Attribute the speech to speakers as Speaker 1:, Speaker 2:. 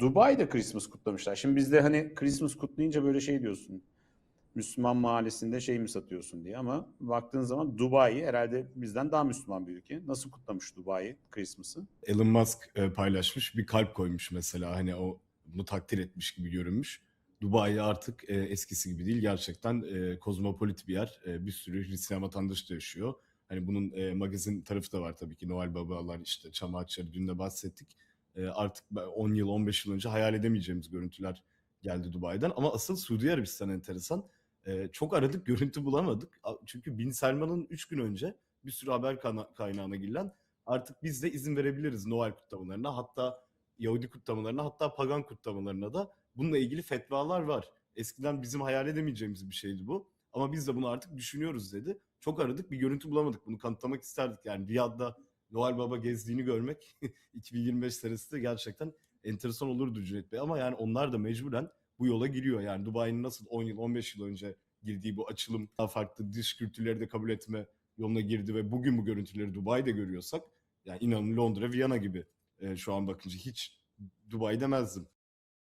Speaker 1: Dubai'de Christmas kutlamışlar. Şimdi bizde hani Christmas kutlayınca böyle şey diyorsun. Müslüman mahallesinde şey mi satıyorsun diye ama baktığın zaman Dubai herhalde bizden daha Müslüman bir ülke. Nasıl kutlamış Dubai Christmas'ı?
Speaker 2: Elon Musk e, paylaşmış bir kalp koymuş mesela hani o bunu takdir etmiş gibi görünmüş. Dubai artık e, eskisi gibi değil gerçekten e, kozmopolit bir yer. E, bir sürü Hristiyan vatandaş da yaşıyor. Hani bunun e, magazin tarafı da var tabii ki Noel Babalar işte çam ağaçları dün de bahsettik. E, artık 10 yıl 15 yıl önce hayal edemeyeceğimiz görüntüler geldi Dubai'den. Ama asıl Suudi Arabistan enteresan. E, çok aradık görüntü bulamadık. Çünkü Bin Selman'ın 3 gün önce bir sürü haber kaynağına girilen artık biz de izin verebiliriz Noel kutlamalarına hatta Yahudi kutlamalarına hatta pagan kutlamalarına da bununla ilgili fetvalar var. Eskiden bizim hayal edemeyeceğimiz bir şeydi bu. Ama biz de bunu artık düşünüyoruz dedi. Çok aradık bir görüntü bulamadık. Bunu kanıtlamak isterdik. Yani Riyad'da Noel Baba gezdiğini görmek 2025 senesinde gerçekten enteresan olurdu Cüneyt Bey. Ama yani onlar da mecburen bu yola giriyor. Yani Dubai'nin nasıl 10 yıl 15 yıl önce girdiği bu açılım daha farklı dış kültürleri de kabul etme yoluna girdi ve bugün bu görüntüleri Dubai'de görüyorsak yani inanın Londra, Viyana gibi e, şu an bakınca hiç Dubai demezdim.